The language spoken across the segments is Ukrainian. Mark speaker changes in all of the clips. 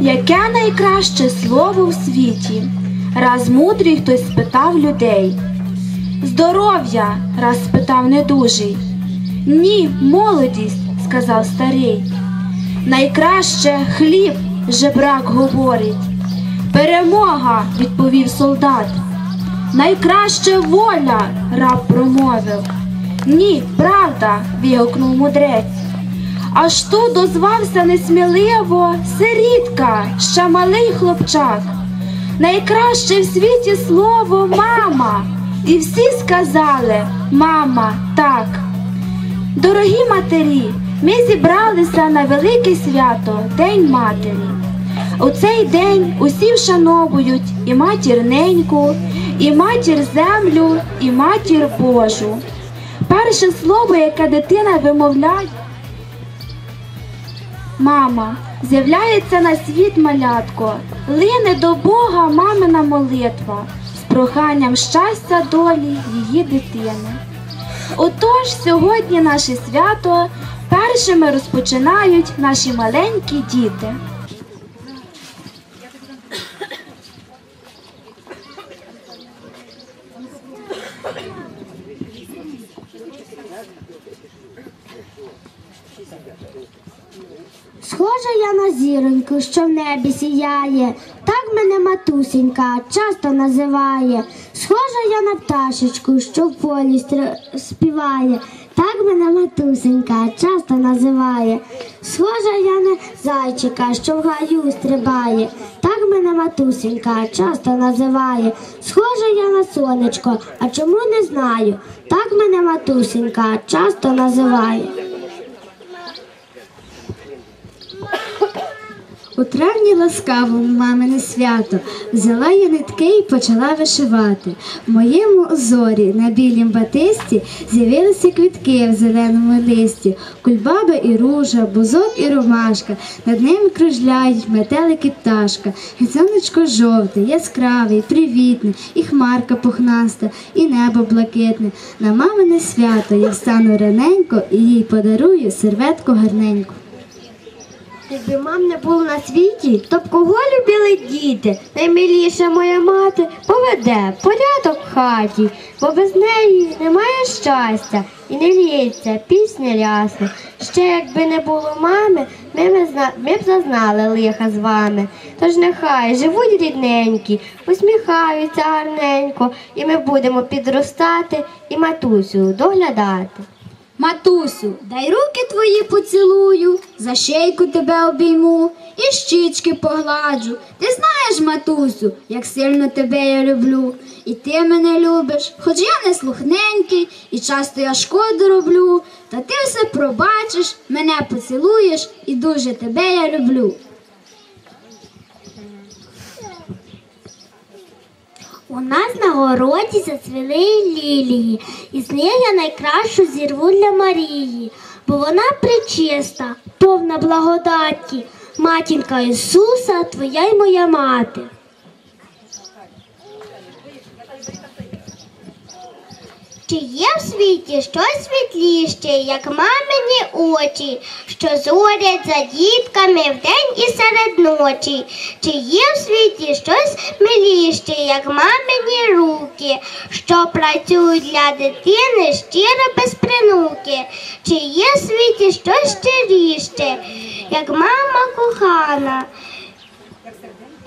Speaker 1: Яке найкраще слово в світі? Раз мудрий хтось спитав людей. Здоров'я, раз спитав недужий. Ні, молодість, сказав старий. Найкраще хліб, жебрак говорить. Перемога, відповів солдат. Найкраще воля, раб промовив. Ні, правда, вигукнув мудрець. Аж тут дозвався несміливо сирітка, ще малий хлопчак. Найкраще в світі слово мама. І всі сказали мама, так. Дорогі матері, ми зібралися на велике свято День Матері. У цей день усі вшановують і матір неньку, і матір землю, і матір Божу. Перше слово, яке дитина вимовляє, мама, з'являється на світ малятко, лине до Бога мамина молитва з проханням щастя долі її дитини. Отож, сьогодні наше свято першими розпочинають наші маленькі діти.
Speaker 2: Схожа я на зіроньку, що в небі сіяє, так мене матусенька часто називає. Схожа я на пташечку, що в полі співає, так мене матусенька часто називає. Схожа я на зайчика, що в гаю стрибає, так мене матусенька часто називає. Схожа я на сонечко, а чому не знаю, так мене матусенька часто називає.
Speaker 3: У травні ласкавому мамине свято взяла я нитки і почала вишивати. В моєму озорі на білім батисті з'явилися квітки в зеленому листі, кульбаба і ружа, бузок і ромашка. Над ними кружляють метелики пташка. І сонечко жовте, яскраве, привітне, і хмарка пухнаста, і небо блакитне. На мамине свято я встану раненько і їй подарую серветку гарненьку.
Speaker 2: Якби мам не було на світі, то б кого любили діти? Наймиліша моя мати поведе порядок в хаті, бо без неї немає щастя і не лється пісня рясна. Ще якби не було мами, ми, зна- ми б зазнали лиха з вами. Тож нехай живуть рідненькі, усміхаються гарненько, і ми будемо підростати і матусю доглядати.
Speaker 3: Матусю, дай руки твої поцілую, за шейку тебе обійму і щічки погладжу. Ти знаєш, матусю, як сильно тебе я люблю. І ти мене любиш, хоч я не слухненький, і часто я шкоду роблю. Та ти все пробачиш, мене поцілуєш, і дуже тебе я люблю.
Speaker 2: У нас на городі зацвіли лілії, і з них я найкращу зірву для Марії, бо вона причиста, повна благодаті, матінка Ісуса, твоя й моя мати. Чи є в світі щось світліще, як мамині очі, що зорять за дітками вдень і серед ночі? Чи є в світі щось миліще, як мамині руки, що працюють для дитини щиро без принуки? Чи є в світі щось щиріще, як мама кохана?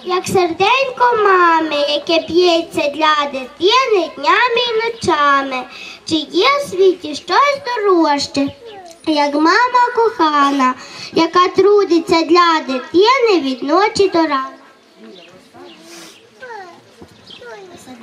Speaker 2: Як серденько мами, яке б'ється для дитини днями і ночами, чи є в світі щось дорожче, як мама кохана, яка трудиться для дитини від ночі до ранку.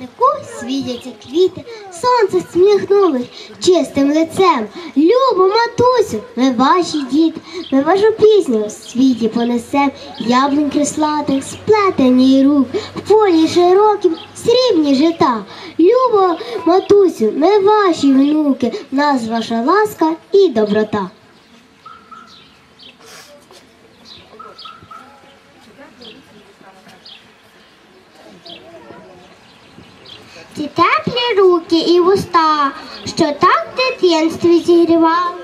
Speaker 2: У садику світяться квіти, сонце сміхнулось чистим лицем. Любо, матусю, ми ваші діти, ми вашу пісню в світі понесем. Яблунь крислатих, сплетені рук, в полі широкім, срібні жита. Любо, матусю, ми ваші внуки, в нас ваша ласка і доброта. руки і вуста, що так в дитинстві зігрівав.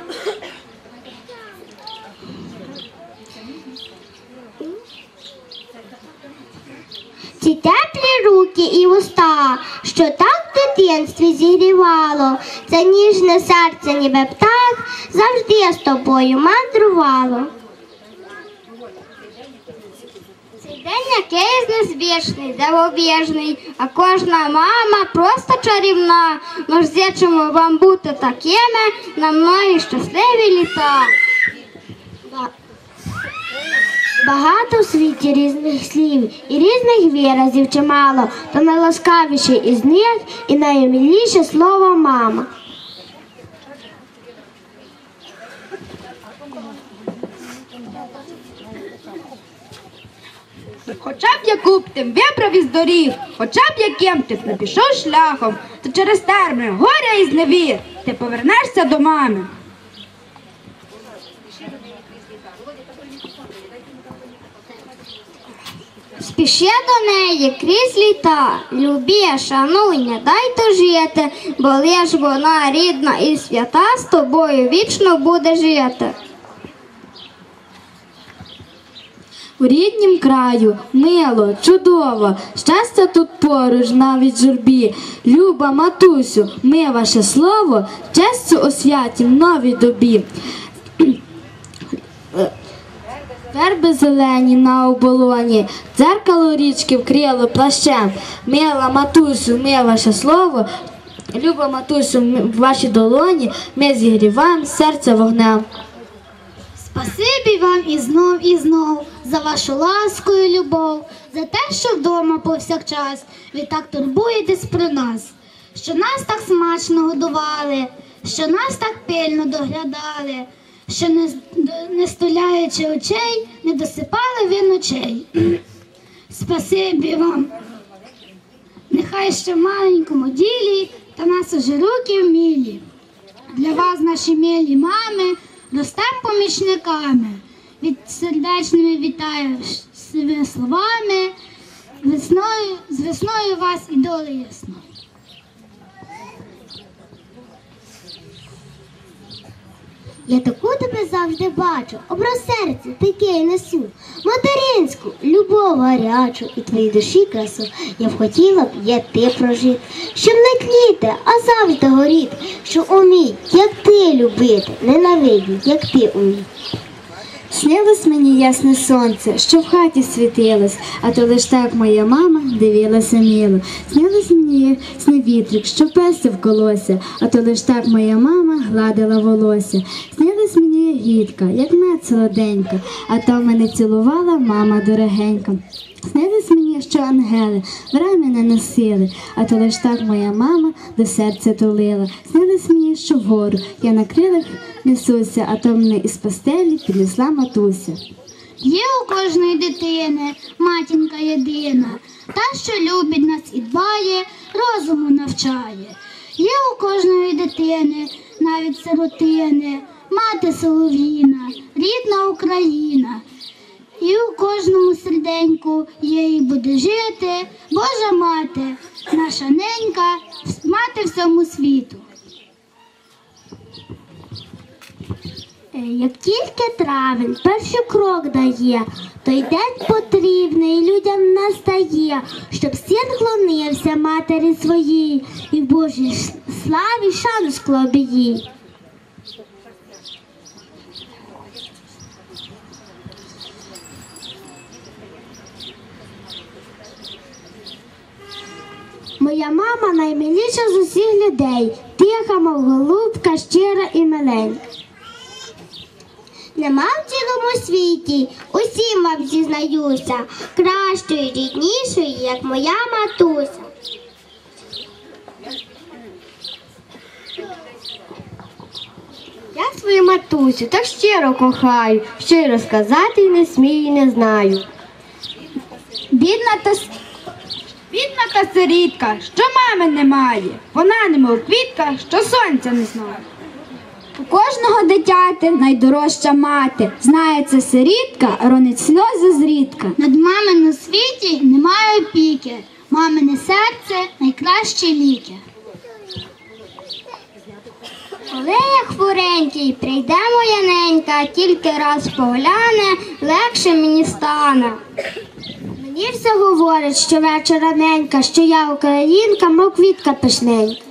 Speaker 2: Ці теплі руки і вуста, що так в дитинстві зігрівало, це ніжне серце, ніби птах, завжди з тобою мандрувало.
Speaker 4: День якийсь незвичний, дивовижний, а кожна мама просто чарівна. Ми ж зичимо вам бути такими на многі щасливі літа.
Speaker 2: Багато в світі різних слів і різних виразів чимало, та найласкавіше із них і наймиліше слово мама.
Speaker 1: Хоча б Якуб тим вибрав із доріг, хоча б яким ти не пішов шляхом, то через терми, горя і зневір, ти повернешся до мами.
Speaker 4: Спіши до неї крізь літа, любі, шануй, не дайте жити, бо лиш вона рідна і свята з тобою вічно буде жити.
Speaker 3: У ріднім краю мило, чудово, щастя тут поруч навіть журбі. Люба матусю, ми ваше слово, честю освятім новій добі. Верби зелені на оболоні, дзеркало річки вкрило плащем. Мила матусю, ми ваше слово, люба матусю, в вашій долоні, ми зігріваємо серце вогнем.
Speaker 5: Спасибі вам і знов, і знов за вашу ласку і любов, за те, що вдома повсякчас ви так турбуєтесь про нас, що нас так смачно годували, що нас так пильно доглядали, що не, не стуляючи очей, не досипали ви ночей. Спасибі вам. Нехай ще в маленькому ділі та нас уже руки вмілі. Для вас, наші милі мами, ростем помічниками. Від сердечними вітаю словами. Весною, з весною вас і доли ясно.
Speaker 2: Я таку тебе завжди бачу, образ серця таке й несу. Материнську, любов гарячу і твоїй душі красу. Я б хотіла б, як ти прожити, щоб не тліти, а завжди горіти, що умій, як ти любити, ненавидіть, як ти умій.
Speaker 3: Снилось мені ясне сонце, що в хаті світилось, а то лиш так моя мама дивилася мило. Снилось мені ясний вітрик, що песив колося, а то лиш так моя мама гладила волосся. Снилась мені гідка, як мед солоденька, а то мене цілувала мама дорогенька. Снилось мені, що ангели в рай мене носили, а то лиш так моя мама до серця тулила. Снилось мені, що вгору я на крилах несуся, а то мене із постелі піднесла матуся.
Speaker 5: Є у кожної дитини матінка єдина, та, що любить нас і дбає, розуму навчає. Є у кожної дитини, навіть сиротини, мати солов'їна, рідна Україна. І у кожному серденьку і буде жити Божа мати, наша ненька, мати всьому світу.
Speaker 2: Е, Як тільки травень перший крок дає, той день потрібний людям настає, щоб син клонився матері своїй і в Божій славі шану склав би їй. Моя мама наймиліша з усіх людей, тиха, мов голубка, щира і миленька. Нема в цілому світі, усім вам зізнаюся, кращої, ріднішої, як моя матуся. Свою матусю так щиро кохаю, що й розказати не смію і не знаю.
Speaker 1: Бідна та бідна та сирітка, що мами немає. Вона немов квітка, що сонця не знає. У кожного дитяти найдорожча мати. Знає це сирітка, ронить сльози зрідка.
Speaker 5: Над мами на світі немає опіки, мамине серце найкращі ліки.
Speaker 4: Коли я хворенький, прийде моя ненька, тільки раз погляне, легше мені стане.
Speaker 2: Мені все говорить, що вечора ненька, що я українка, мов квітка пишненька.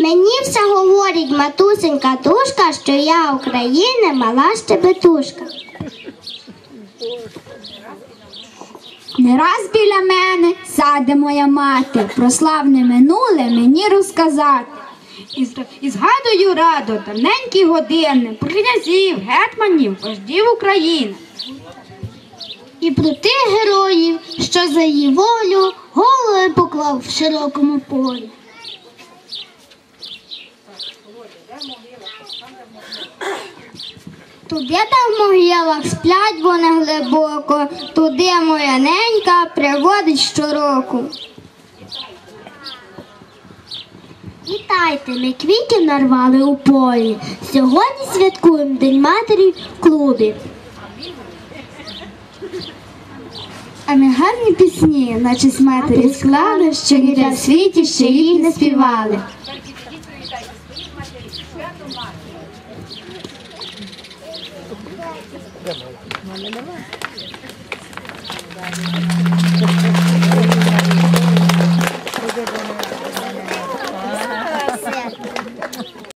Speaker 2: Мені все говорить матусенька душка, що я України мала щебетушка.
Speaker 4: Не раз біля мене саде моя мати, про славне минуле мені розказати. І, згадую радо давненькі години про князів, гетманів, вождів України.
Speaker 5: І про тих героїв, що за її волю голови поклав в широкому полі.
Speaker 4: Туди там в могилах сплять вони глибоко, туди моя ненька приводить щороку.
Speaker 2: Вітайте, ми квітів нарвали у полі. Сьогодні святкуємо День матері в клубі.
Speaker 3: А ми гарні пісні, наче з матері склали, що ніде в світі ще їх не співали.